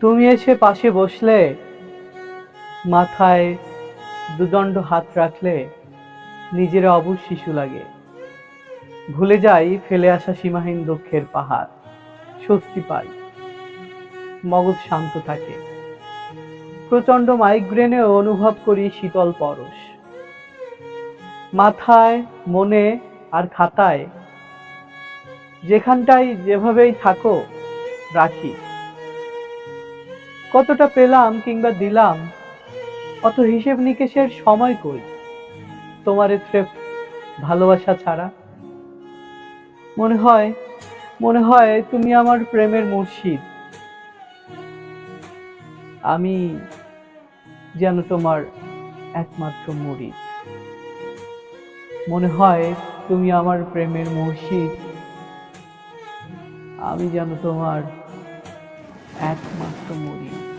তুমি এসে পাশে বসলে, মাথায় দুদণ্ড হাত রাখলে নিজের অবুজ শিশু লাগে। ভুলে যাই ফেলে আসা সীমাহীন দুঃখের পাহাড়, স্বস্তি পাই, মগজ শান্ত থাকে। প্রচণ্ড মাইগ্রেনেও অনুভব করি শীতল পরশ। মাথায়, মনে আর খাতায়, যেখানটাই যেভাবেই থাকো, রাখি। কতটা পেলাম কিংবা দিলাম, অত হিসেব নিকেশের সময় কই? তোমার স্রেফ ভালোবাসা ছাড়া? মনে হয় মনে হয় তুমি আমার প্রেমের মুর্শিদ। আমি যেন তোমার একমাত্র মুড়ি। মনে হয় তুমি আমার প্রেমের মুর্শিদ। আমি যেন তোমার একমাত্র মুরিদ